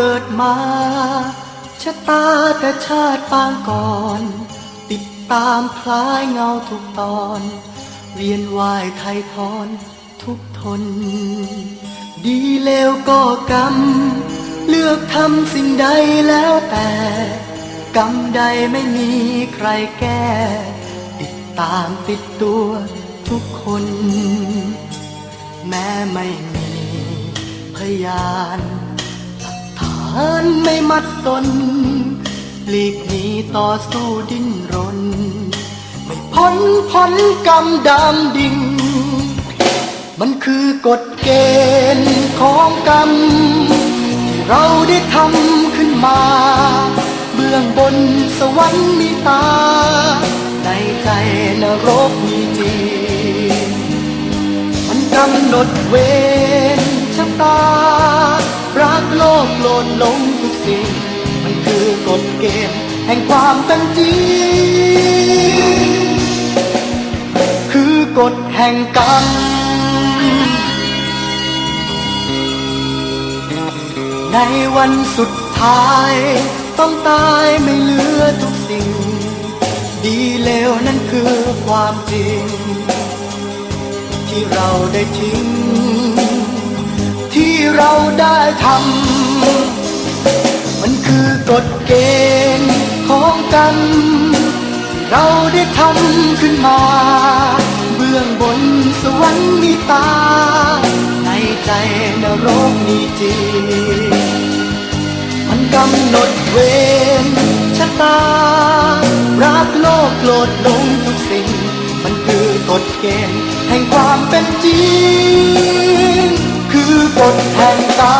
กิดมาชะตาแต่ชาติปางก่อน ติดตามคล้ายเงาทุกตอน เวียนว่ายไทยทอนทุกทน ดีเลวก็กรรม เลือกทำสิ่งใดแล้วแต่ กรรมใดไม่มีใครแก้ ติดตามติดตัวทุกคน แม้ไม่มีพยานานไม่มัดตนหลีกหนีต่อสู้ดิ้นรน ไม่พ้นพ้นกรรมดำดิ่ง มันคือกฎเกณฑ์ของกรรม ที่เราได้ทำขึ้นมา เบื้องบนสวรรค์มีตา ในใจนรกมีจริงมันกำหนดเวร ชะตา รักโลกโลดลงทุกสิ่ง มันคือกฎเกณฑ์แห่งความเป็นจริง คือกฎแห่งกรรมในวันสุดท้าย ต้องตายไม่เหลือทุกสิ่ง ดีเลวนั่นคือความจริง ที่เราได้ทิ้ง ที่เราได้ทำมันคือกฎเกณฑ์ของกรรมที่เราได้ทำขึ้นมา เบื้องบนสวรรค์มีตา ในใจนรกมีจริงมันกำหนดเวรชะตา รักโลกโกรธลงทุกสิ่ง มันคือกฎเกณฑ์แห่งความเป็นจริง กฎแห่งกรรม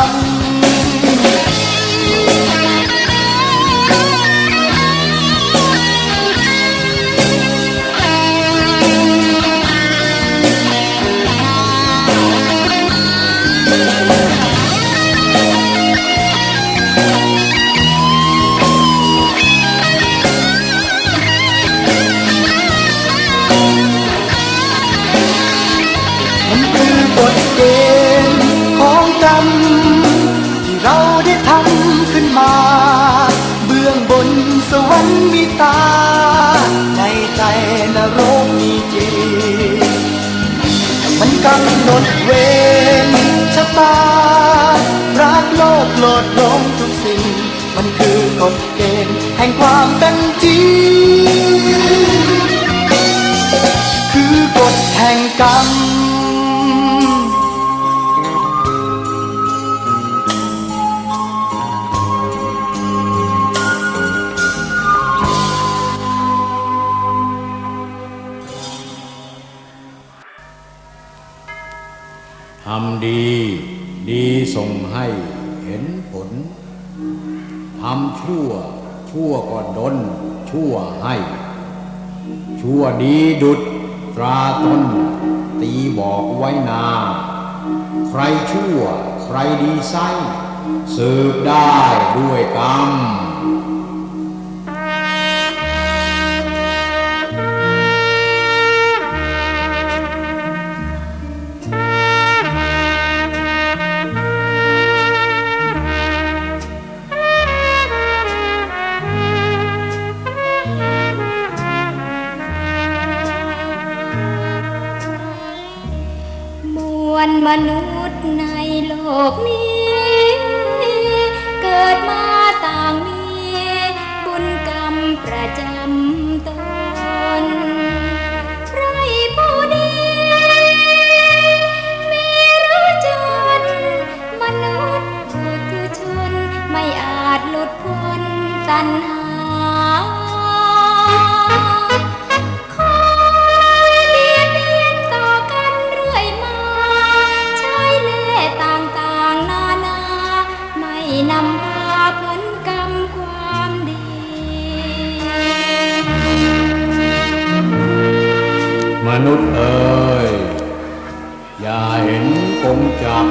ให้เห็นผลทำชั่ว ชั่วก็ดน ชั่วให้ ชั่วดีดุดตราตนตีบอกไว้นา ใครชั่ว ใครดีไซสืบได้ด้วยกรรมม มนุษย์ในโลกนี้ นุษย์เอ่ยอย่าเห็นกงจัก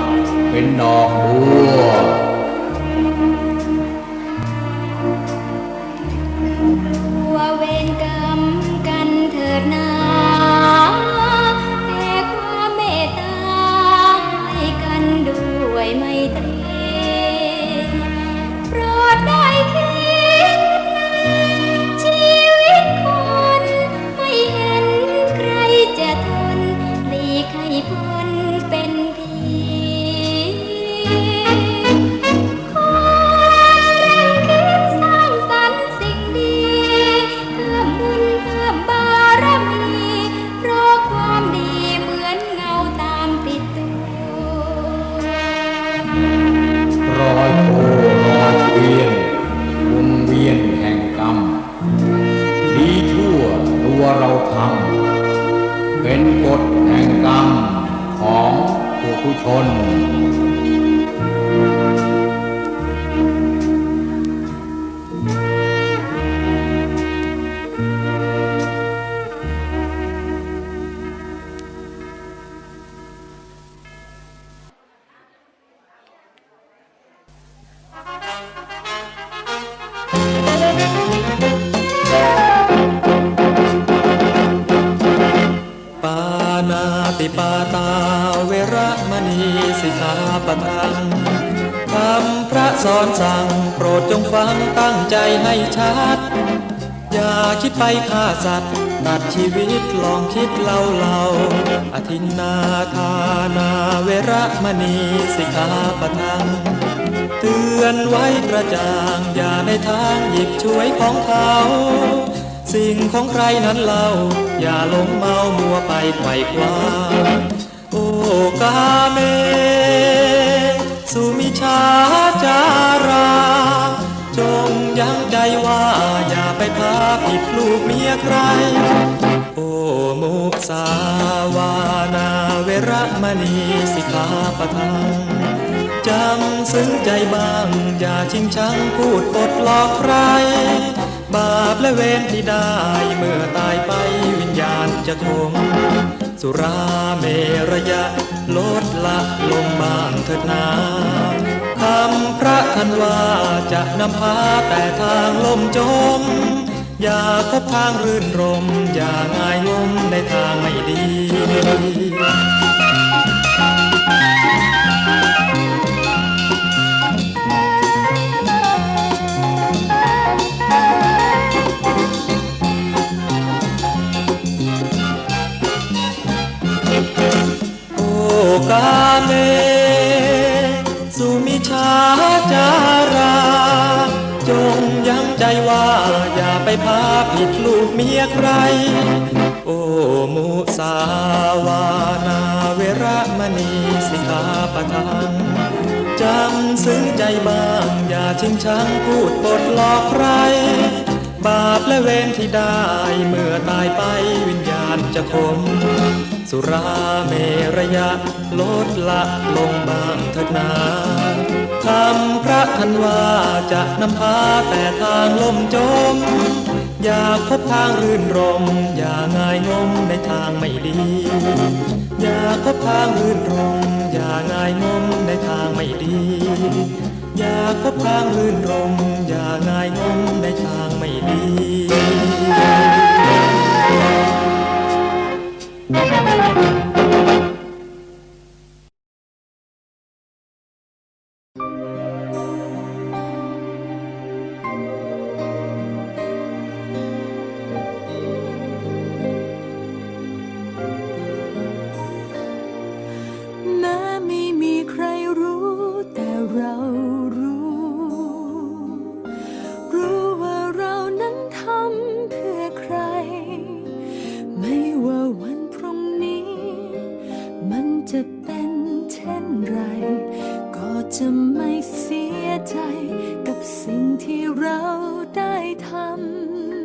เป็นดอกบัว ปุ อนสั่งโปรดจงฟังตั้งใจให้ชัด อย่าคิดไปฆ่าสัตว์ ตัดชีวิตลองคิดเล่าเล่าอธินาทานาเวรมณีสิกขาปะทังเตือนไว้กระจ่าง อย่าในทางหยิบช่วยของเขา สิ่งของใครนั้นเล่า อย่าหลงเมามัวไปไขว่คว้าโอ้กาเม สุมิชาจารา จงยั้งใจว่าอย่าไปพาผิดลูกเมียใคร โอ้มุสาวานาเวรมณีสิกขาปะทังจำซึ้งใจบ้าง อย่าชิงชังพูดปดหลอกใคร บาปและเวรที่ได้เมื่อตายไปวิญญาณจะคงสุราเมรยะ ลดละลงบ้างเถิดนาคำพระทันว่าจะนำพาแต่ทางลมจม อย่าพบทางรื่นรม อย่างง่ายงมในทางไม่ดี มียใคร โอ้มุสาวานาเวรมณีสิกาปะทังจำซึ้งใจบ้าง อย่าชิงชังพูดปดหลอกใคร บาปและเวรที่ได้เมื่อตายไปวิญญาณจะคม สุราเมรยะลดละลงบางเถิดนาคำพระทันว่าจะนำพาแต่ทางลมจม อย่าพบทางรื่นรม อย่าง่ายงมในทางไม่ดี อย่าพบทางรื่นรม อย่าง่ายงมในทางไม่ดี อย่าพบทางรื่นรม อย่าง่ายงมในทางไม่ดีแจะเป็นเช่นไร ก็จะไม่เสียใจกับสิ่งที่เราได้ท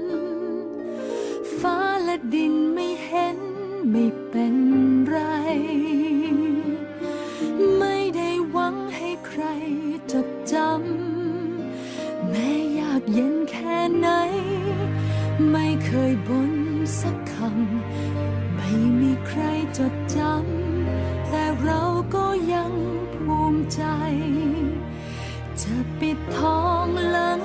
ำ ฟ้าและดินไม่เห็นไม่เป็นไร ไม่ได้หวังให้ใครจดจำ แม้ยากเย็นแค่ไหน ไม่เคยบ่นสักคำ ไม่มีใครจดจำ กเราก็ยังภูมิใจ จะปิดทองหลัง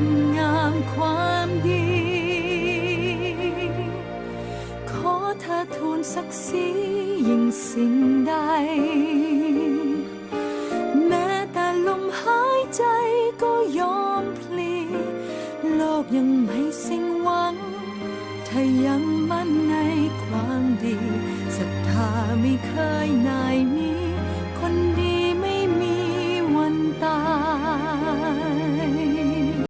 คุณงามความดี ขอเธอทูลศักดิ์ศรียิ่งสิ่งใด แม้แต่ลมหายใจก็ยอมพลี โลกยังไม่สิ้นหวังถ้ายังมั่นในความดีศรัทธาไม่เคยนาย